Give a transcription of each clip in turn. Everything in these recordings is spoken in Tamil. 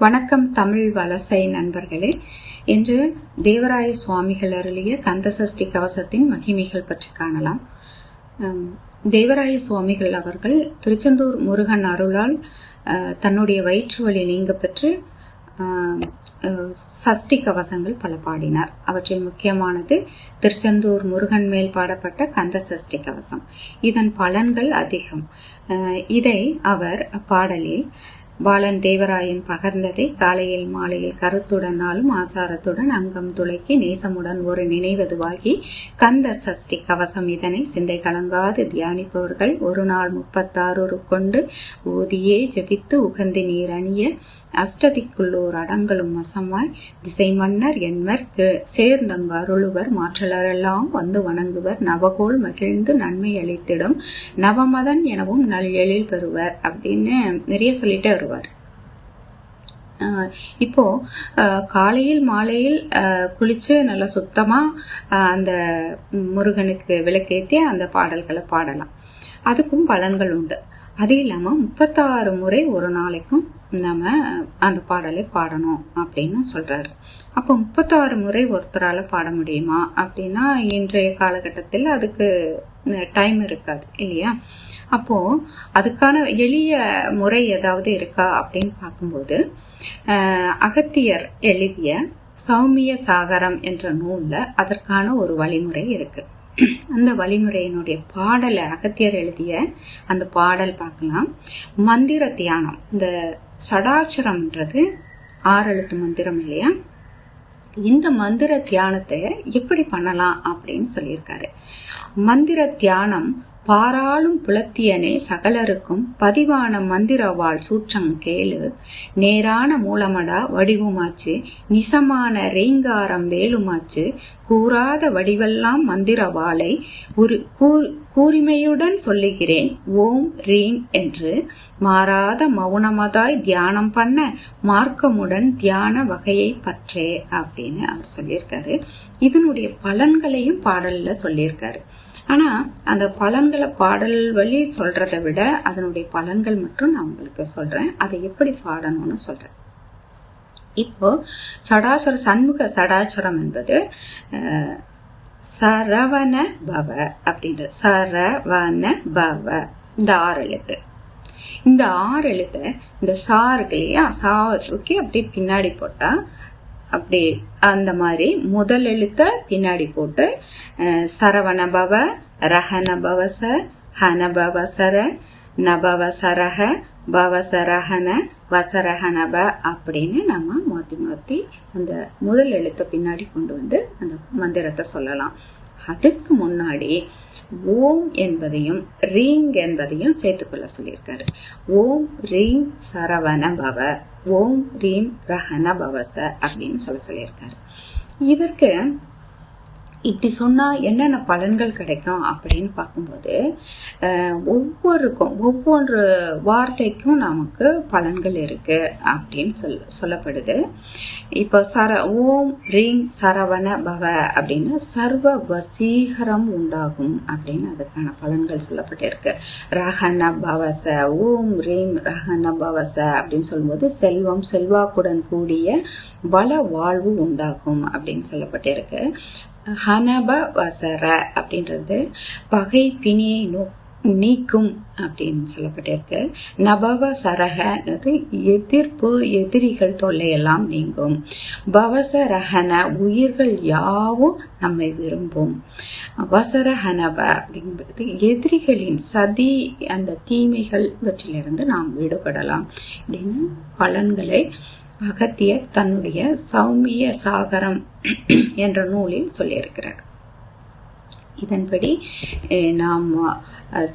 வணக்கம் தமிழ் வலசை நண்பர்களே. இன்று தேவராய சுவாமிகள் அருளிய கந்தசஷ்டி கவசத்தின் மகிமைகள் பற்றி காணலாம். தேவராய சுவாமிகள் அவர்கள் திருச்செந்தூர் முருகன் அருளால் தன்னுடைய வயிற்று வலி நீங்க பெற்று சஷ்டி கவசங்கள் பல பாடினார். அவற்றில் முக்கியமானது திருச்செந்தூர் முருகன் மேல் பாடப்பட்ட கந்த சஷ்டி கவசம். இதன் பலன்கள் அதிகம். இதை அவர் பாடலில் பாலன் தேவராயன் பகர்ந்ததை காலையில் மாலையில் கருத்துடன் நாளும் ஆசாரத்துடன் அங்கம் துளைக்கி நேசமுடன் ஒரு நினைவதுவாகி கந்த சஷ்டி கவசம் இதனை சிந்தை கலங்காது தியானிப்பவர்கள் ஒரு நாள் முப்பத்தாறு கொண்டு ஓதியே ஜெபித்து உகந்தி நீர் அணிய அஷ்டதிக்குள்ளோர் அடங்கலும் வசமாய் திசை மன்னர் என்மர் சேர்ந்தங்க அருளுவர் மாற்றலரெல்லாம் வந்து வணங்குவர் நவகோல் மகிழ்ந்து நன்மை அளித்திடும் நவமதன் எனவும் நல் எழில் பெறுவர் அப்படின்னு நிறைய சொல்லிட்டே வருவார் ஆஹ் இப்போ காலையில் மாலையில் குளிச்சு நல்லா சுத்தமா அந்த முருகனுக்கு விளக்கேற்றி அந்த பாடல்களை பாடலாம். அதுக்கும் பலன்கள் உண்டு. அது இல்லாம முப்பத்தாறு முறை ஒரு நாளைக்கும் நம்ம அந்த பாடலை பாடணும் அப்படின்னு சொல்றாரு. அப்போ முப்பத்தாறு முறை ஒருத்தரால பாட முடியுமா? அப்படின்னா இன்றைய காலகட்டத்தில் அதுக்கு டைம் இருக்காது இல்லையா? அப்போ அதுக்கான எளிய முறை ஏதாவது இருக்கா அப்படின்னு பார்க்கும்போது அகத்தியர் எழுதிய சௌமிய சாகரம் என்ற நூலில் அதற்கான ஒரு வழிமுறை இருக்கு. அந்த வழிமுறையினுடைய பாடலை அகத்தியர் எழுதிய அந்த பாடல் பார்க்கலாம். மந்திர தியானம். இந்த சடாச்சரம்ன்றது ஆறு எழுத்து மந்திரம் இல்லையா? இந்த மந்திர தியானத்தை எப்படி பண்ணலாம் அப்படின்னு சொல்லியிருக்காரு. மந்திர தியானம் பாராளும் புலத்தியனே சகலருக்கும் பதிவான மந்திரவாள் சூற்றங் கேளு. நேரான மூலமடா வடிவுமாச்சு நிசமான ரீங்காரம் வேலுமாச்சு. கூறாத வடிவெல்லாம் மந்திரவாளை ஒரு கூ- சொல்லுகிறேன். ஓம் ரீம் என்று. மாறாத மௌனமதாய் தியானம் பண்ண மார்க்கமுடன் தியான வகையை பற்றே அப்படின்னு அவர் சொல்லியிருக்காரு. இதனுடைய பலன்களையும் பாடல்ல சொல்லியிருக்காரு. ஆனால் அந்த பலன்களை பாடல் வழி சொல்றதை விட அதனுடைய பலன்கள் மட்டும் நான் உங்களுக்கு சொல்றேன். அதை எப்படி பாடணும்னு சொல்றேன். இப்போ சடாசுர சண்முக சடாச்சுரம் என்பது சரவண பவ அப்படின்றது சரவண பவ இந்த ஆறு எழுத்து. இந்த ஆறு எழுத்தை இந்த சா இருக்கு இல்லையா சா தூக்கி அப்படியே பின்னாடி போட்டால் அப்படி அந்த மாதிரி முதல் எழுத்த பின்னாடி போட்டு அஹ், சரவண பவ ரஹன பவச ஹன பவசர நபவ பவசரஹன வசரஹனப அப்படின்னு நம்ம மாற்றி மாற்றி அந்த முதல் எழுத்தை பின்னாடி கொண்டு வந்து அந்த மந்திரத்தை சொல்லலாம். அதுக்கு முன்னாடி ஓம் என்பதையும் ரீங் என்பதையும் சேர்த்துக்கொள்ள சொல்லியிருக்காரு. ஓம் ரீங் சரவண பவ ஓம் ரீம் ரஹன பவச அப்படின்னு சொல்ல சொல்லியிருக்காரு. இதற்கு இப்படி சொன்னால் என்னென்ன பலன்கள் கிடைக்கும் அப்படின்னு பார்க்கும்போது ஒவ்வொருக்கும் ஒவ்வொரு வார்த்தைக்கும் நமக்கு பலன்கள் இருக்குது அப்படின்னு சொல் சொல்லப்படுது. இப்போ சர ஓம் ரீங் சரவண பவ அப்படின்னு சர்வ வசீகரம் உண்டாகும் அப்படின்னு அதுக்கான பலன்கள் சொல்லப்பட்டிருக்கு. ரகன பவச ஓம் ரீம் ரகன பவச அப்படின்னு சொல்லும்போது செல்வம் செல்வாக்குடன் கூடிய பல வாழ்வு உண்டாகும் அப்படின்னு சொல்லப்பட்டிருக்கு. ஹனப வசர அப்படின்றது பகை பிணியை நோ நீக்கும் அப்படின்னு சொல்லப்பட்டிருக்கு. நபவ சரகனது எதிர்ப்பு எதிரிகள் தொல்லையெல்லாம் நீங்கும். பவசரஹன உயிர்கள் யாவும் நம்மை விரும்பும். வசரஹனப அப்படிங்கிறது எதிரிகளின் சதி அந்த தீமைகள் இவற்றிலிருந்து நாம் விடுபடலாம். அப்படின்னு பலன்களை அகத்தியர் தன்னுடைய சௌமிய சாகரம் என்ற நூலில் சொல்லியிருக்கிறார். இதன்படி நாம்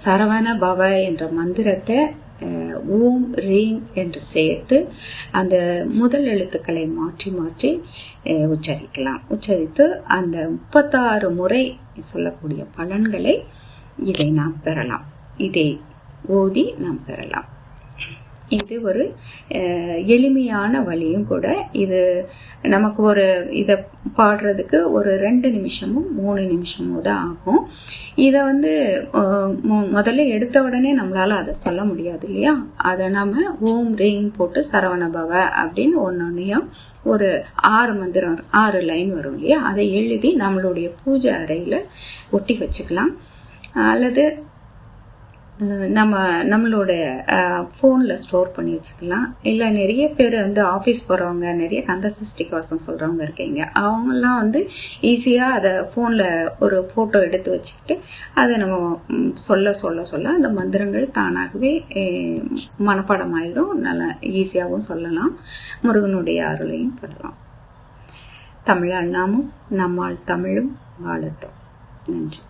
சரவண பவ என்ற மந்திரத்தை ஊம் ஓம் ரீங் என்று சேர்த்து அந்த முதல் எழுத்துக்களை மாற்றி மாற்றி உச்சரிக்கலாம். உச்சரித்து அந்த முப்பத்தாறு முறை சொல்லக்கூடிய பலன்களை இதை நாம் பெறலாம். இதை ஓதி நாம் பெறலாம். இது ஒரு எளிமையான வழியும் கூட. இது நமக்கு ஒரு இதை பாடுறதுக்கு ஒரு ரெண்டு நிமிஷமும் மூணு நிமிஷமும் தான் ஆகும். இதை வந்து மு- முதல்ல எடுத்த உடனே நம்மளால் அதை சொல்ல முடியாது இல்லையா? அதை நம்ம ஓம் ரீங் போட்டு சரவண பவ அப்படின்னு ஒன்னொன்னையும் ஒரு ஆறு மந்திரம் வரும். ஆறு லைன் வரும் இல்லையா? அதை எழுதி நம்மளுடைய பூஜை அறையில் ஒட்டி வச்சுக்கலாம். அல்லது நம்ம நம்மளோட ஃபோனில் ஸ்டோர் பண்ணி வச்சுக்கலாம். இல்லை நிறைய பேர் வந்து ஆஃபீஸ் போகிறவங்க நிறைய கந்த சஷ்டி கவசம் சொல்கிறவங்க இருக்கீங்க. அவங்கெல்லாம் வந்து ஈஸியாக அதை ஃபோனில் ஒரு ஃபோட்டோ எடுத்து வச்சுக்கிட்டு அதை நம்ம சொல்ல சொல்ல சொல்ல அந்த மந்திரங்கள் தானாகவே அஹ், மனப்பாடமாயிடும் நல்லா ஈஸியாகவும் சொல்லலாம். முருகனுடைய அருளையும் படலாம். தமிழ் அண்ணாமும் நம்மால் தமிழும் வாழட்டும். நன்றி.